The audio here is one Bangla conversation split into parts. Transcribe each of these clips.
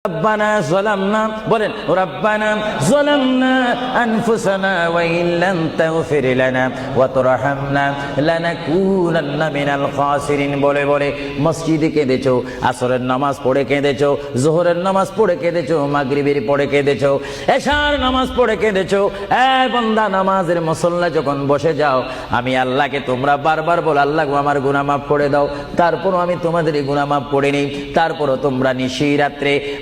ربنا ظلمنا বলেন ربنا ظلمنا أنفسنا وإن لم تغفر لنا وترحمنا لنكونن من الخاسرين বলে বলে মসজিদে কেঁদেছো আসরের নামাজ পড়ে কেঁদেছো জোহরের নামাজ পড়ে কেঁদেছো মাগরিবের পড়ে কেঁদেছো এশার নামাজ পড়ে কেঁদেছো এ বন্দা নামাজের মুসল্লা যখন বসে যাও আমি আল্লাহকে তোমরা বারবার বল আল্লাহ গো আমার গুনাহ মাফ করে দাও তারপরও আমি তোমাদের এই গুনাহ মাফ করে নিই তারপরও তোমরা নিশি রাত্রে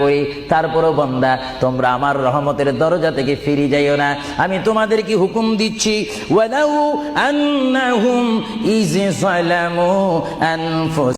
করি, তারপরও বন্দা, তোমরা আমার রহমতের দরজা থেকে ফিরে যাইও না। আমি তোমাদের কি হুকুম দিচ্ছি? ওয়ালাউ আন্নাহুম ইজ সালামু আনফুস